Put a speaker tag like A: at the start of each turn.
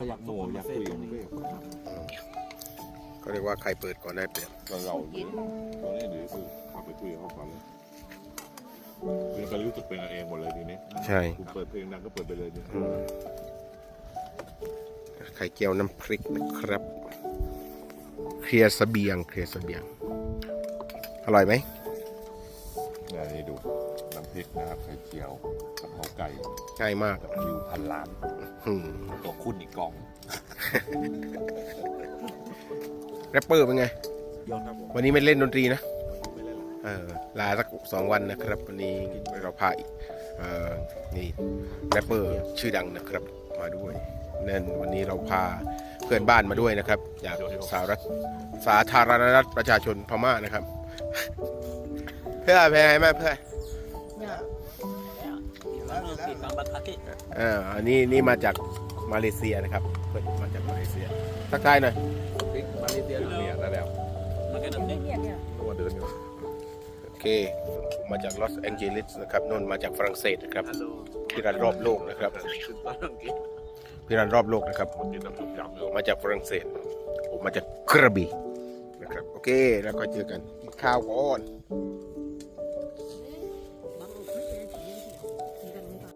A: อยาก
B: โมอยากคุยกับมึงก็อยากคุย
C: ก็เรียกว่าใครเปิดก่อนได้เปรียบ
B: เราเราตอนนี้เดี๋ยวคือขับไปคุยกับเขาก่อนเลยคือไปรู้สึกเป็นกันเองหมดเลยทีนี้
C: ใช่
B: คุณเปิดเพลงดังก็เปิดไปเลยทีนี้
C: อืมไข่เจียวน้ำพริกนะครับ เคลียร์เสบียงเคลียร์เสบียง อร่อยไหม
B: เนี่ยนี่ดู น้ำพริกนะครับไข่เจียวกะเพราไก่
C: ง่ายมาก
B: กับวิวพันล้าน
C: อืม
B: ตัวคุณอีกกล่อง
C: แรปเปอร์เป็นไง
B: ยอดครับผม
C: วันนี้ไม่เล่นดนตรีนะ
B: ไม่เล่นละ
C: เออลาสักสองวันนะครับวันนี้เราพาอีกเอ่อนี่แรปเปอร์ชื่อดังนะครับมาด้วยนั่นวันนี้เราพาเพื่อนบ้านมาด้วยนะครับจากสหรัฐสาธารณรัฐประชาชนพม่านะครับ เพื่อแพ้ไหมเพื่อ เอออันนี้นี่มาจากมาเลเซียนะครับเพื่อนมาจากมาเลเซียทักทายหน่อย
B: พริกมาเลเซียเนี่ยได้แล้ว
D: Makan apa?
B: ตัวเดินอยู่
C: โอเค มาจากลอสแองเจลิสนะครับนนท์มาจากฝรั่งเศสนะครับพิรันรอบโลกนะครับพิรันรอบโลกนะครับ
B: มันกินน้ำซุปยำเลย
C: มาจากฝรั่งเศสผมมาจากกระบี่นะครับโอเคแล้วก็เจอกันกินข้าวก่อน